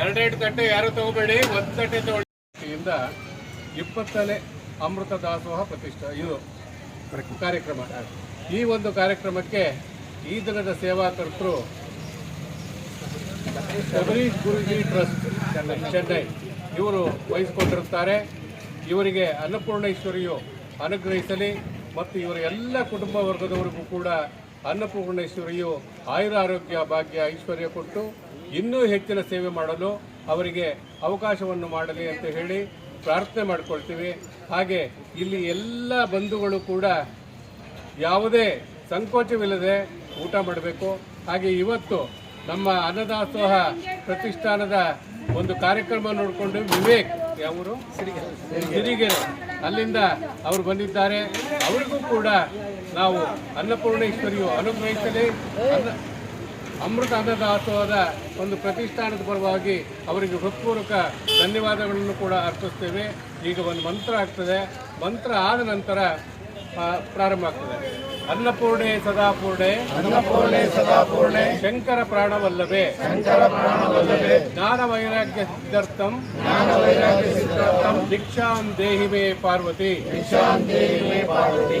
ಎರಡೆರಡು ತಟ್ಟೆ ಯಾರು ತಗೋಬೇಡಿ? ಒಂದು ತಟ್ಟೆ ತಗೊಳ್ಳಿಯಿಂದ ಇಪ್ಪತ್ತನೇ ಅಮೃತ ದಾಸೋಹ ಪ್ರತಿಷ್ಠೆ. ಇದು ಕಾರ್ಯಕ್ರಮ. ಈ ಒಂದು ಕಾರ್ಯಕ್ರಮಕ್ಕೆ ಈ ದಿನದ ಸೇವಾಕರ್ತರು ಶಬರೀಶ್ ಗುರುಜಿ ಟ್ರಸ್ಟ್ ಚೆನ್ನೈ. ಇವರು ವಹಿಸಿಕೊಂಡಿರುತ್ತಾರೆ. ಇವರಿಗೆ ಅನ್ನಪೂರ್ಣೇಶ್ವರಿಯು ಅನುಗ್ರಹಿಸಲಿ ಮತ್ತು ಇವರ ಎಲ್ಲ ಕುಟುಂಬ ವರ್ಗದವರಿಗೂ ಕೂಡ ಅನ್ನಪೂರ್ಣೇಶ್ವರಿಯು ಆಯುರಾರೋಗ್ಯ ಭಾಗ್ಯ ಐಶ್ವರ್ಯ ಕೊಟ್ಟು ಇನ್ನೂ ಹೆಚ್ಚಿನ ಸೇವೆ ಮಾಡಲು ಅವರಿಗೆ ಅವಕಾಶವನ್ನು ಮಾಡಲಿ ಅಂತ ಹೇಳಿ ಪ್ರಾರ್ಥನೆ ಮಾಡಿಕೊಳ್ತೀವಿ. ಹಾಗೆ ಇಲ್ಲಿ ಎಲ್ಲ ಬಂಧುಗಳು ಕೂಡ ಯಾವುದೇ ಸಂಕೋಚವಿಲ್ಲದೆ ಊಟ ಮಾಡಬೇಕು. ಹಾಗೆ ಇವತ್ತು ನಮ್ಮ ಅನ್ನದಾಸೋಹ ಪ್ರತಿಷ್ಠಾನದ ಒಂದು ಕಾರ್ಯಕ್ರಮ ನೋಡಿಕೊಂಡು ವಿವೇಕ್ ಯಾವರು ಸಿರಿಗೆರೆ. ಅಲ್ಲಿಂದ ಅವರು ಬಂದಿದ್ದಾರೆ. ಅವರಿಗೂ ಕೂಡ ನಾವು ಅನ್ನಪೂರ್ಣೇಶ್ವರಿಯು ಅನುಗ್ರಹಿಸಲಿ. ಅಮೃತ ಅನ್ನದಾಸೋಹದ ಒಂದು ಪ್ರತಿಷ್ಠಾನದ ಪರವಾಗಿ ಅವರಿಗೆ ಹೃತ್ಪೂರ್ವಕ ಧನ್ಯವಾದಗಳನ್ನು ಕೂಡ ಅರ್ಪಿಸ್ತೇವೆ ಈಗ ಒಂದು ಮಂತ್ರ ಆಗ್ತದೆ. ಮಂತ್ರ ಆದ ನಂತರ ಪ್ರಾರಂಭ ಆಗ್ತದೆ. ಅನ್ನಪೂರ್ಣೆ ಸದಾಪೂರ್ಣೆ. ಅನ್ನಪೂರ್ಣೆ ಸದಾಪೂರ್ಣೆ. ಶಂಕರ ಪ್ರಾಣವಲ್ಲವೇ ಶಂಕರ ಪ್ರಾಣವಲ್ಲವೇ ಜ್ಞಾನ ವೈರಾಗ್ಯ ಸಿದ್ಧಾರ್ಥಂ. ಜ್ಞಾನ ವೈರಾಗ್ಯ ಸಿದ್ಧಾರ್ಥಂ. ದೀಕ್ಷಾಂ ದೇಹಿ ಮೇ ಪಾರ್ವತಿ ದೀಕ್ಷಾಂ ದೇಹಿ ಮೇ ಪಾರ್ವತಿ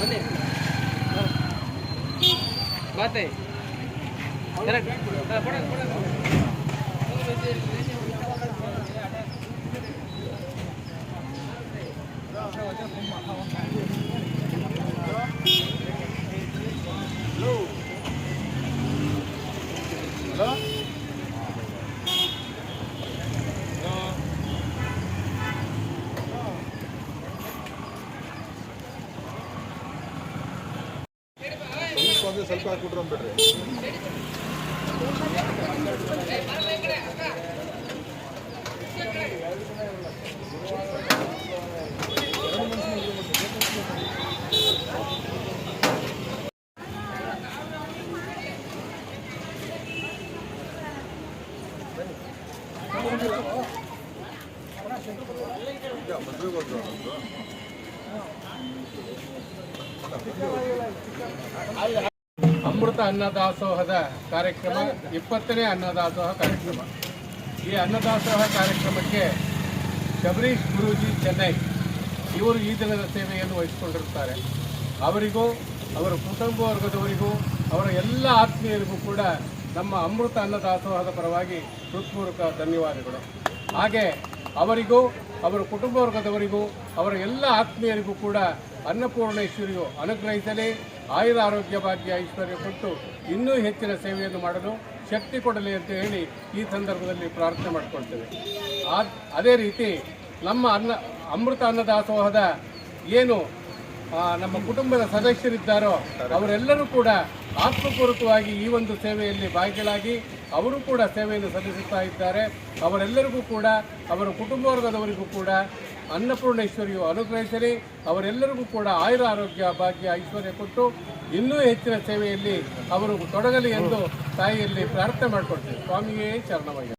ಬನ್ನಿ ಬಾತೆ ಕರೆಕ್ಟ್ ಹಾಂ ಕೊಡ ಕೊಡ Hello? Hello? ಸ್ವಲ್ಪ ಹಾಕ್ಬಿಟ್ರೆ ಬಿಡ್ರಿ ಮದುವೆ ಬಂದ್ರು ಅಮೃತ ಅನ್ನದಾಸೋಹದ ಕಾರ್ಯಕ್ರಮ, ಇಪ್ಪತ್ತನೇ ಅನ್ನದಾಸೋಹ ಕಾರ್ಯಕ್ರಮ. ಈ ಅನ್ನದಾಸೋಹ ಕಾರ್ಯಕ್ರಮಕ್ಕೆ ಶಬರೀಶ್ ಗುರೂಜಿ ಚೆನ್ನೈ, ಇವರು ಈ ದಿನದ ಸೇವೆಯನ್ನು ವಹಿಸಿಕೊಂಡಿರುತ್ತಾರೆ. ಅವರಿಗೂ, ಅವರ ಕುಟುಂಬ ವರ್ಗದವರಿಗೂ, ಅವರ ಎಲ್ಲ ಆತ್ಮೀಯರಿಗೂ ಕೂಡ ನಮ್ಮ ಅಮೃತ ಅನ್ನದಾಸೋಹದ ಪರವಾಗಿ ಹೃತ್ಪೂರ್ವಕ ಧನ್ಯವಾದಗಳು. ಹಾಗೆ ಅವರಿಗೂ, ಅವರ ಕುಟುಂಬ ವರ್ಗದವರಿಗೂ, ಅವರ ಎಲ್ಲ ಆತ್ಮೀಯರಿಗೂ ಕೂಡ ಅನ್ನಪೂರ್ಣೇಶ್ವರಿಯು ಅನುಗ್ರಹಿಸಲಿ. ಆಯುರ ಆರೋಗ್ಯ ಭಾಗ್ಯ ಐಶ್ವರ್ಯ ಕೊಟ್ಟು ಇನ್ನೂ ಹೆಚ್ಚಿನ ಸೇವೆಯನ್ನು ಮಾಡಲು ಶಕ್ತಿ ಕೊಡಲಿ ಅಂತ ಹೇಳಿ ಈ ಸಂದರ್ಭದಲ್ಲಿ ಪ್ರಾರ್ಥನೆ ಮಾಡಿಕೊಳ್ತೇವೆ. ಅದೇ ರೀತಿ ನಮ್ಮ ಅನ್ನ ಅಮೃತ ಅನ್ನದಾಸೋಹದ ಏನು ನಮ್ಮ ಕುಟುಂಬದ ಸದಸ್ಯರಿದ್ದಾರೋ ಅವರೆಲ್ಲರೂ ಕೂಡ ಆತ್ಮಪೂರ್ವಕವಾಗಿ ಈ ಒಂದು ಸೇವೆಯಲ್ಲಿ ಭಾಗಿಗಳಾಗಿ ಅವರು ಕೂಡ ಸೇವೆಯನ್ನು ಸಲ್ಲಿಸುತ್ತಾ ಇದ್ದಾರೆ. ಅವರೆಲ್ಲರಿಗೂ ಕೂಡ, ಅವರ ಕುಟುಂಬ ವರ್ಗದವರಿಗೂ ಕೂಡ ಅನ್ನಪೂರ್ಣೇಶ್ವರಿಯು ಅನುಗ್ರಹಿಸಲಿ. ಅವರೆಲ್ಲರಿಗೂ ಕೂಡ ಆಯುರ ಆರೋಗ್ಯ ಭಾಗ್ಯ ಐಶ್ವರ್ಯ ಕೊಟ್ಟು ಇನ್ನೂ ಹೆಚ್ಚಿನ ಸೇವೆಯಲ್ಲಿ ಅವರು ತೊಡಗಲಿ ಎಂದು ತಾಯಿಯಲ್ಲಿ ಪ್ರಾರ್ಥನೆ ಮಾಡಿಕೊಡ್ತೇವೆ ಸ್ವಾಮಿಯೇ ಚರಣವಾಗಿ